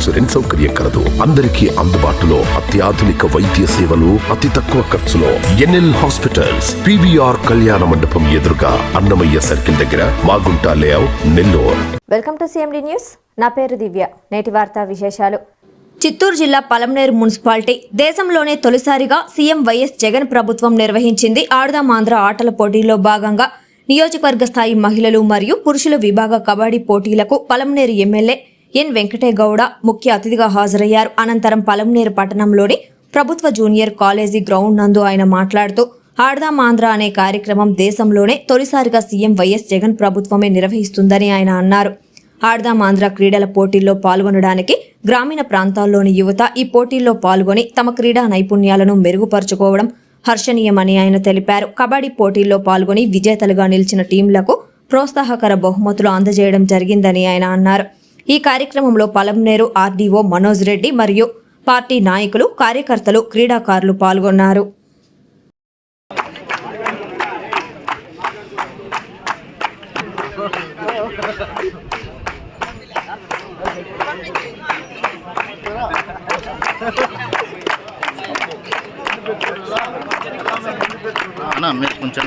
Insurance సౌకర్యం కలదు. అందరికీ అందుబాటులో అత్యాధునిక వైద్య సేవలు అతి తక్కువ ఖర్చులో. ఎన్ఎల్ హాస్పిటల్స్ పివిఆర్ కళ్యాణ మండపం ఎదురుగా అన్నమయ్య సర్కిల్ దగ్గర Magunta layout Nellore. Welcome to CMD news. నా పేరు దివ్య. నేటి వార్తా విశేషాలు. చిత్తూరు జిల్లా పలంనేరు మున్సిపాలిటీ దేశంలోనే తొలిసారిగా సీఎం వైఎస్ జగన్ ప్రభుత్వం నిర్వహించింది ఆడదామాంధ్ర ఆటల పోటీలో భాగంగా. నియోజకవర్గ స్థాయి మహిళలు మరియు పురుషుల విభాగ కబడ్డీ పోటీలకు పలంనేరు ఎమ్మెల్యే ఎన్ వెంకటేగౌడ ముఖ్య అతిథిగా హాజరయ్యారు. అనంతరం పలంనేరు పట్టణంలోని ప్రభుత్వ జూనియర్ కాలేజీ గ్రౌండ్ నందు ఆయన మాట్లాడుతూ ఆడదాం ఆంధ్ర అనే కార్యక్రమం దేశంలోనే తొలిసారిగా సీఎం వైఎస్ జగన్ ప్రభుత్వమే నిర్వహిస్తుందని ఆయన అన్నారు. ఆడదాం ఆంధ్ర క్రీడల పోటీల్లో పాల్గొనడానికి గ్రామీణ ప్రాంతాల్లోని యువత ఈ పోటీల్లో పాల్గొని తమ క్రీడా నైపుణ్యాలను మెరుగుపరుచుకోవడం హర్షణీయమని ఆయన తెలిపారు. కబడ్డీ పోటీల్లో పాల్గొని విజేతలుగా నిలిచిన టీంలకు ప్రోత్సాహకర బహుమతులు అందజేయడం జరిగిందని ఆయన అన్నారు. ఈ కార్యక్రమంలో పలంనేరు ఆర్డీఓ మనోజ్ రెడ్డి మరియు పార్టీ నాయకులు కార్యకర్తలు క్రీడాకారులు పాల్గొన్నారు. అన్న మీరు కొంచెం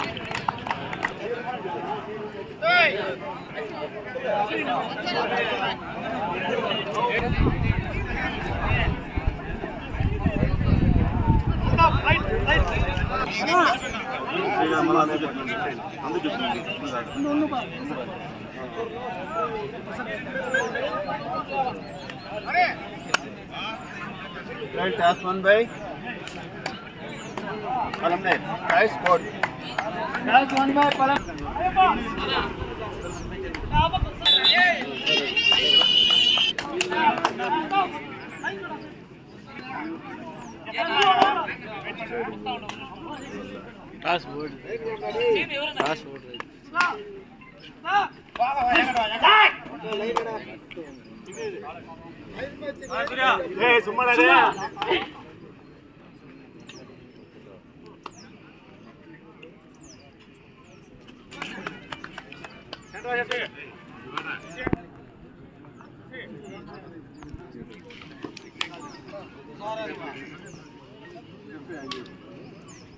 Right, one Bhai. Columnate, Nice code. That's one by Palam. Password password సుమ్మడా board.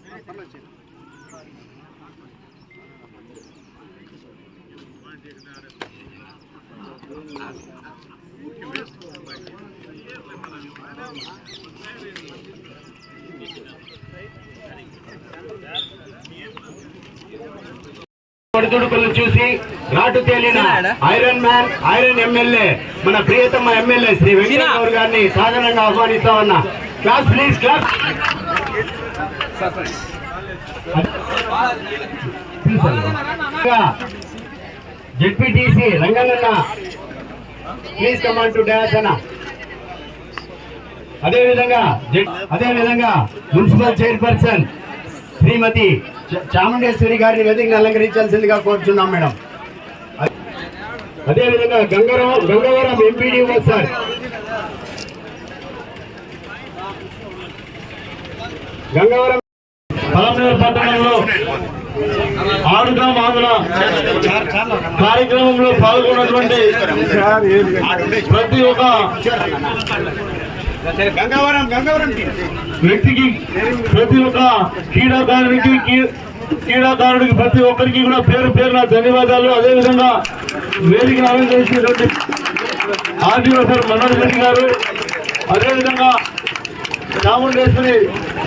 Hey, Summa ఒడిదుడుకులను చూసి నాటు తేలిన ఐరన్ మ్యాన్ ఐరన్ ఎమ్మెల్యే మన ప్రియతమ ఎమ్మెల్యే శ్రీ వెంకటేశ్వర గారిని సాధారణంగా ఆహ్వానిస్తా ఉన్నా class please class. ZPTC Ranganna please come and to dance అన్న. అదేవిధంగా జెడ్- అదేవిధంగా మున్సిపల్ చైర్పర్సన్ శ్రీమతి చాముండేశ్వరి గారిని వేదికను అలంకరించాల్సిందిగా కోరుచున్నాం మేడం. అదేవిధంగా గంగవరం గంగవరం ఎంపీడీఓ సార్. గంగవరం పలమనేరు పట్టణంలో ఆడుగా మాదుల కార్యక్రమంలో పాల్గొన్నటువంటి ప్రతి ఒక్క గంగవరం గంగవరం వ్యక్తికి ప్రతి ఒక్క క్రీడాకారునికి క్రీడాకారుడికి ప్రతి ఒక్కరికి కూడా పేరు పేరున ధన్యవాదాలు. అదేవిధంగా వేదికను అలంకరించినటువంటి ఆర్డీఓ సార్ మనోజ్ రెడ్డి గారు అదేవిధంగా చాముండేశ్వరి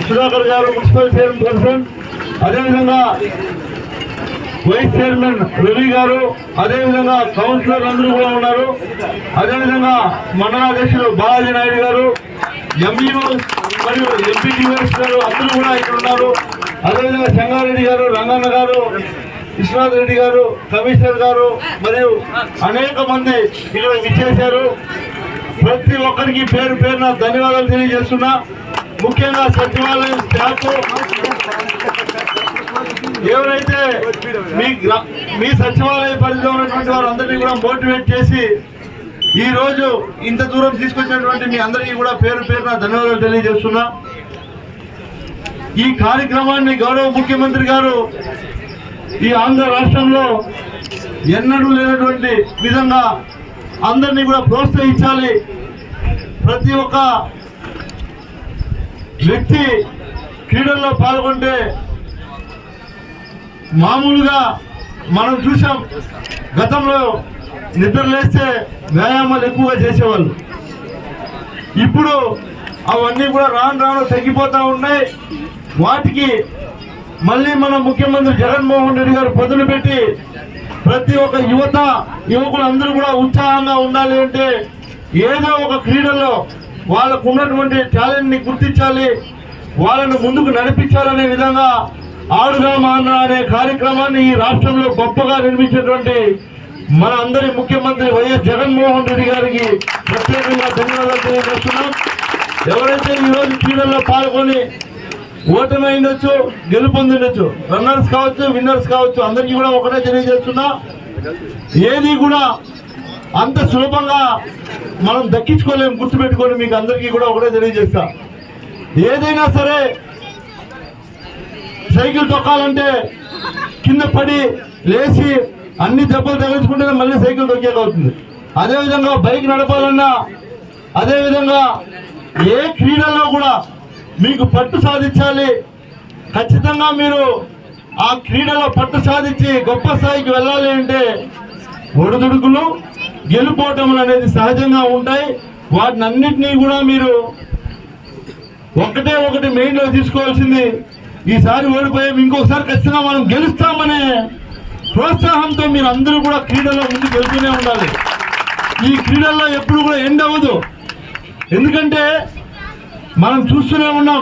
సుధాకర్ గారు మున్సిపల్ చైర్పర్సన్ అదేవిధంగా వైస్ చైర్మన్ రవి గారు అదేవిధంగా కౌన్సిలర్ అందరూ కూడా ఉన్నారు. అదేవిధంగా మండలాధ్యక్షులు బాలాజీ నాయుడు గారు ఎంఈఓ మరియు ఎంపీటీఓస్ గారు అందరూ కూడా ఇక్కడ ఉన్నారు. అదేవిధంగా సంగారెడ్డి గారు రంగన్న గారు విశ్వనాథ్ రెడ్డి గారు కమిషనర్ గారు మరియు అనేక మంది ఇక్కడ విచ్చేశారు. ప్రతి ఒక్కరికి పేరు పేరున ధన్యవాదాలు తెలియజేస్తున్నా. ముఖ్యంగా సచివాలయం స్టాఫ్ ఎవరైతే మీ గ్రా- మీ సచివాలయ పరిధిలో ఉన్నటువంటి వారందరినీ కూడా మోటివేట్ చేసి ఈ రోజు ఇంత దూరం తీసుకొచ్చినటువంటి మీ అందరికీ కూడా పేరు పేరున ధన్యవాదాలు తెలియజేస్తున్నా. ఈ కార్యక్రమాన్ని గౌరవ ముఖ్యమంత్రి గారు ఈ ఆంధ్ర రాష్ట్రంలో ఎన్నడూ లేనటువంటి విధంగా అందరినీ కూడా ప్రోత్సహించాలి. ప్రతి ఒక్క వ్యక్తి క్రీడల్లో పాల్గొంటే మామూలుగా మనం చూసాం గతంలో నిద్ర లేస్తే వ్యాయామాలు ఎక్కువగా చేసేవాళ్ళు. ఇప్పుడు అవన్నీ కూడా రాను రాను తగ్గిపోతూ ఉన్నాయి. వాటికి మళ్ళీ మన ముఖ్యమంత్రి జగన్మోహన్ రెడ్డి గారు పదులు పెట్టి ప్రతి ఒక్క యువత యువకులు అందరూ కూడా ఉత్సాహంగా ఉండాలి అంటే ఏదో ఒక క్రీడలో వాళ్ళకు ఉన్నటువంటి టాలెంట్ గుర్తించాలి వాళ్ళను ముందుకు నడిపించాలనే విధంగా ఆడుగా అనే కార్యక్రమాన్ని ఈ రాష్ట్రంలో గొప్పగా నిర్మించినటువంటి మన అందరి ముఖ్యమంత్రి వైఎస్ జగన్మోహన్ రెడ్డి గారికి ప్రత్యేకంగా ధన్యవాదాలు తెలియజేస్తున్నాం. ఎవరైతే ఈ రోజు క్రీడల్లో పాల్గొని ఓటమి అయిండొచ్చు గెలుపొందిండొచ్చు. రన్నర్స్ కావచ్చు విన్నర్స్ కావచ్చు అందరికీ కూడా ఒకటే తెలియజేస్తున్నా. ఏది కూడా అంత సులభంగా మనం దక్కించుకోలేము గుర్తుపెట్టుకొని మీకు అందరికీ కూడా ఒకటే తెలియజేస్తా. ఏదైనా సరే సైకిల్ తొక్కాలంటే కింద పడి లేచి అన్ని దెబ్బలు తగిలించుకుంటేనే మళ్ళీ సైకిల్ తొక్కేకవుతుంది అదేవిధంగా బైక్ నడపాలన్నా అదేవిధంగా ఏ క్రీడల్లో కూడా మీకు పట్టు సాధించాలి. ఖచ్చితంగా మీరు ఆ క్రీడలో పట్టు సాధించి గొప్ప స్థాయికి వెళ్ళాలి అంటే ఒడిదుడుకులు గెలుపోవటములు అనేది సహజంగా ఉంటాయి. వాటిని అన్నిటినీ కూడా మీరు ఒకటే ఒకటి మెయిన్లో తీసుకోవాల్సింది. ఈసారి ఓడిపోయాం ఇంకొకసారి ఖచ్చితంగా మనం గెలుస్తామనే ప్రోత్సాహంతో మీరు అందరూ కూడా క్రీడలో ముందుకు వెళ్తూనే ఉండాలి. ఈ క్రీడల్లో ఎప్పుడు కూడా ఎండ్ అవ్వదు. ఎందుకంటే మనం చూస్తూనే ఉన్నాం.